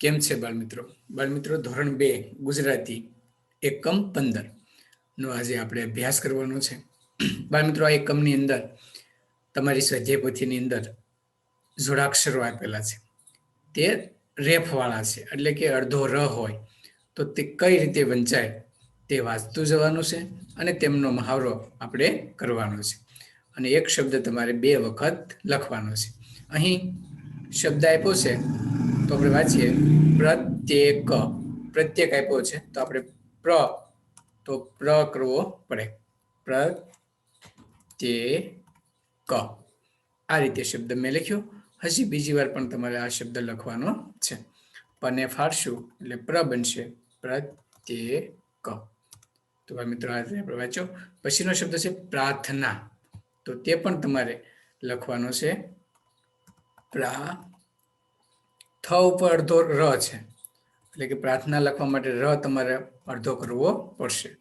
કેમ છે બાળમિત્રો? બાળમિત્રો, ધોરણ બે, ગુજરાતી, એકમ પંદર નો આજે આપણે અભ્યાસ કરવાનો છે. બાળમિત્રો, આ એકમની અંદર તમારી સ્વાધ્યાય અંદર જોડાક્ષરો આપેલા છે. તે રેફવાળા છે, એટલે કે અડધો ર હોય, તો તે કઈ રીતે વંચાય તે વાંચતું જવાનું છે અને તેમનો મહાવરો આપણે કરવાનો છે. અને એક શબ્દ તમારે બે વખત લખવાનો છે. અહીં શબ્દ આપ્યો છે તો આપણે વાંચીએ. પ્રત્યેક પ્રત્યેક આપ્યો છે. તો આપણે પ્ર, તો પ્ર કરવો પડે. પ્રત્યેક. આ રીતે શબ્દ મેં લખ્યો. હજી બીજી વાર પણ તમારે આ શબ્દ લખવાનો છે. પને ફાળશું એટલે પ્ર બનશે. પ્રત્યેક. તો ભાઈ મિત્રો, આ રીતે આપણે વાંચો પછીનો શબ્દ છે પ્રાર્થના. તો તે પણ તમારે લખવાનો છે. પ્રા થ ઉપર અડધો ર છે. એટલે કે પ્રાર્થના લખવા માટે ર તમારે અડધો કરવો પડશે.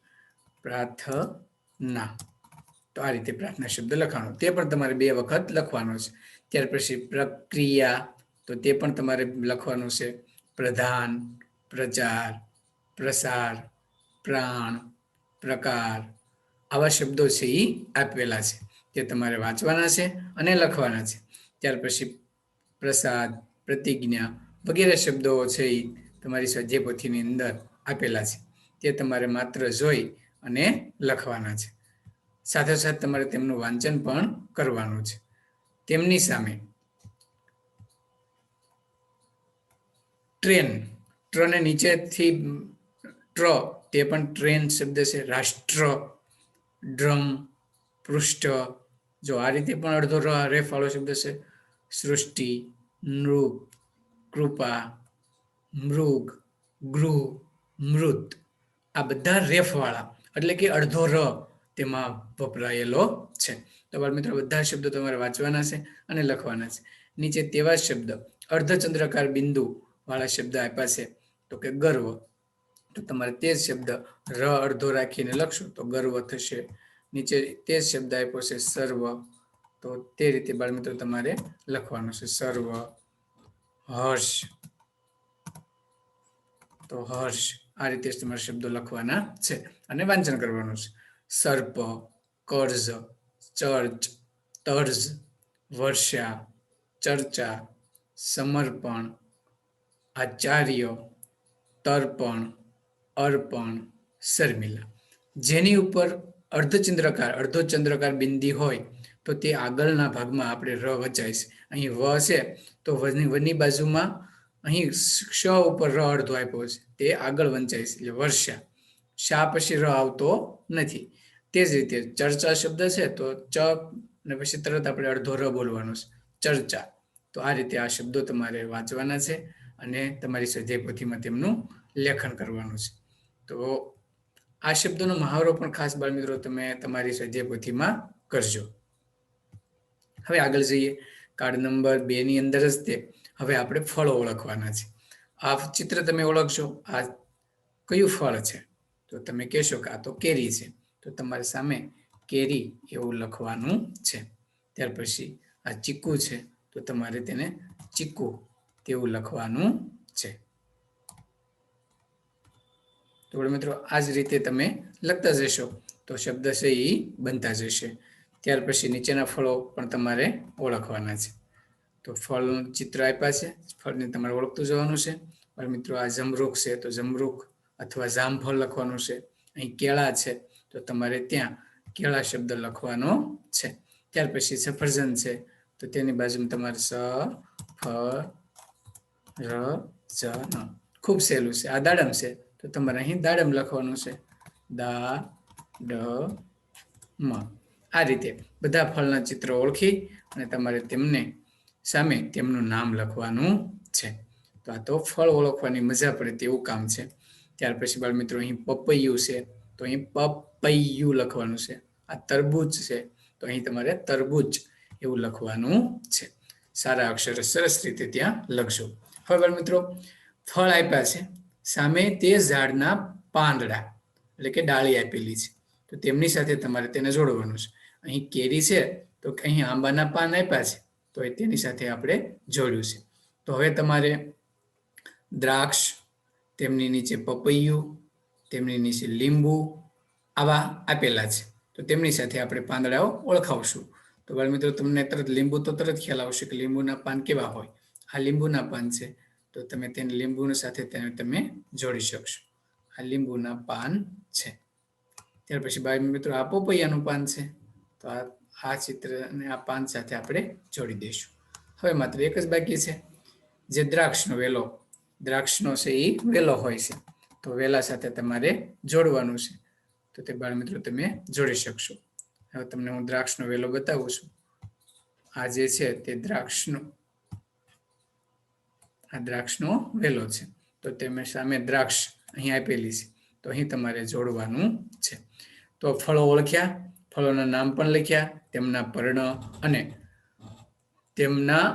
પ્રાર્થના. તો આ રીતે પ્રાર્થના શબ્દ લખવાનો તે પણ તમારે બે વખત લખવાનો છે. ત્યાર પછી પ્રક્રિયા. તો તે પણ તમારે લખવાનું છે. પ્રધાન, પ્રચાર, પ્રસાર, પ્રાણ, પ્રકાર. આવા શબ્દો છે એ આપેલા છે. તે તમારે વાંચવાના છે અને લખવાના છે. ત્યાર પછી પ્રસાદ, પ્રતિજ્ઞા વગેરે શબ્દો છે એ તમારી સ્વાધ્યાય પોથીની અંદર આપેલા છે. તે તમારે માત્ર જોઈ અને લખવાના છે. સાથે સાથે તમારે તેમનું વાંચન પણ કરવાનું છે. તેમની સામે ટ્રેન. ટ્રને નીચેથી ટ્ર, તે પણ ટ્રેન શબ્દ છે, રાષ્ટ્ર, ડ્રમ, પૃષ્ઠ. જો આ રીતે પણ અડધો રેફ વાળો શબ્દ છે, સૃષ્ટિ નૃગ કૃપા, મૃગ, ગૃહ, મૃત. આ બધા રેફવાળા, એટલે કે અડધો ર તેમાં વપરાયેલો છે. તો બાળ મિત્રો બધા શબ્દો તમારે વાંચવાના છે અને લખવાના છે. નીચે તેવા શબ્દ, અર્ધચંદ્રકાર બિંદુ વાળા શબ્દ આપ્યા છે. તો કે ગર્વ. તો તમારે તે જ શબ્દ, ર અડધો રાખીને લખશો, તો ગર્વ થશે. નીચે તે જ શબ્દ આપ્યો છે, સર્વ. તો તે રીતે બાળ મિત્રો તમારે લખવાનું છે, સર્વ. હર્ષ. તો હર્ષ, આ રીતે તમારે શબ્દો લખવાના છે અને વાંચન કરવાનું છે. સર્પ કર્જ ચર્ચ તર્જ વર્ષા, ચર્ચા, સમર્પણ, આચાર્ય, તર્પણ, અર્પણ, શર્મિલા. જેની ઉપર અર્ધચંદ્રકાર અર્ધો ચંદ્રકાર બિંદી હોય તો તે આગળના ભાગમાં આપણે ર વચાય છે અહીં વ છે, તો વની વની બાજુમાં અહીં ક્ષ ઉપર ર અડધો આપ્યો છે. તે આગળ વંચાય છે એટલે વર્ષા. શા પછી ર આવતો નથી. તે જ રીતે ચર્ચા શબ્દ છે, તો ચ ને પછી તરત આપણે અડધો ર બોલવાનો છે. ચર્ચા. તો આ રીતે આ શબ્દો તમારે વાંચવાના છે અને તમારી સ્વાધ્યાય પોથીમાં તેમનું લેખન કરવાનું છે. તો આ શબ્દોનો મહાવરો પણ ખાસ બાળમિત્રો તમે તમારી સ્વાધ્યાય પોથીમાં કરજો. હવે આગળ જઈએ. કાર્ડ નંબર બે ની અંદર જ તે. હવે આપણે ફળો ઓળખવાના છે. આ ચિત્ર તમે ઓળખશો. આ કયું ફળ છે? તો તમે કહેશો કે આ તો કેરી છે. તો તમારી સામે કેરી એવું લખવાનું છે. ત્યાર પછી આ ચીકુ છે. તો તમારે તેને ચીકુ તેવું લખવાનું છે. તો મિત્રો, આ જ રીતે તમે લખતા જશો. તો શબ્દ છે એ બનતા જશે. ત્યાર પછી નીચેના ફળો પણ તમારે ઓળખવાના છે. તો ફળનું ચિત્ર આપ્યા છે. ફળને તમારે ઓળખતું જવાનું છે. પણ મિત્રો, આ જમરૂખ છે. તો જમરૂખ અથવા જામફળ લખવાનું છે. અહીં કેળા છે. તો તમારે ત્યાં કેળા શબ્દ લખવાનો છે. ત્યાર પછી સફરજન છે. તો તેની બાજુમાં તમારે સ, ફ, ર, જ, ન. ખૂબ સહેલું છે. આ દાડમ છે. તો તમારે અહીં દાડમ લખવાનું છે. દા, ડ, મ. આ રીતે બધા ફળના ચિત્રો ઓળખી અને તમારે તેમને સામે તેમનું નામ લખવાનું છે. તો આ તો ફળ ઓળખવાની મજા પડે તેવું કામ છે. ત્યાર પછી બાળ મિત્રો અહીં પપૈયું છે, તો અહીં પપૈયું લખવાનું છે. આ તરબૂચ છે, તો અહીં તમારે તરબૂચ એવું લખવાનું છે. સારા અક્ષરો સરસ રીતે ત્યાં લખશો હવે બાળ મિત્રો ફળ આપ્યા છે. સામે તે ઝાડના પાંદડા, એટલે કે ડાળી આપેલી છે. તો તેમની સાથે તમારે તેને જોડવાનું છે. અહીં કેરી છે, તો અહીં આંબાના પાન આપ્યા છે, તો એ તેની સાથે આપણે જોડ્યું છે. તો હવે તમારે દ્રાક્ષ, તેમની નીચે પપૈયું, તેમની નીચે લીંબુ આવા આપેલા છે. તો તેમની સાથે આપણે પાંદડાઓ ઓળખાવશું. તો બાળ મિત્રો તમને તરત લીંબુ તો તરત ખ્યાલ આવશે કે લીંબુના પાન કેવા હોય. આ લીંબુના પાન છે, તો તમે તેને લીંબુની સાથે તેને તમે જોડી શકશો. આ લીંબુના પાન છે. ત્યાર પછી બાળ મિત્રો આ પપૈયાનું પાન છે. તો આ આ ચિત્ર અને આ પાન સાથે આપણે જોડી દઈશું. હવે માત્ર એક જ બાકી છે. જે દ્રાક્ષનો વેલો, દ્રાક્ષનો છે એ વેલો હોય છે. તો વેલા સાથે તમારે જોડવાનું છે. તો તે બાળમિત્રો તમે જોડી શકશો. હવે તમને હું દ્રાક્ષનો વેલો બતાવું છું. આ જે છે તે દ્રાક્ષનો, આ દ્રાક્ષનો વેલો છે. તો તમે સામે દ્રાક્ષ અહીં આપેલી છે. તો અહીં તમારે જોડવાનું છે. તો ફળો ઓળખ્યા? ફળોના નામ પણ લખ્યા, તેમના પર્ણ અને તેમના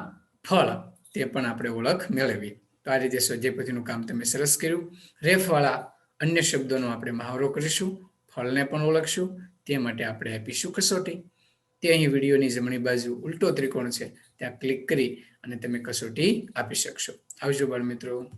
ફળ, તે પણ આપણે ઓળખ મેળવી. તો આ રીતે સ્વજયપતિનું કામ તમે સરસ કર્યું. રેફવાળા અન્ય શબ્દોનો આપણે મહાવરો કરીશું, ફળને પણ ઓળખશું, તે માટે આપણે આપીશું કસોટી. તે અહીં વિડીયોની જમણી બાજુ ઉલટો ત્રિકોણ છે, ત્યાં ક્લિક કરી અને તમે કસોટી આપી શકશો. આવજો બાળ મિત્રો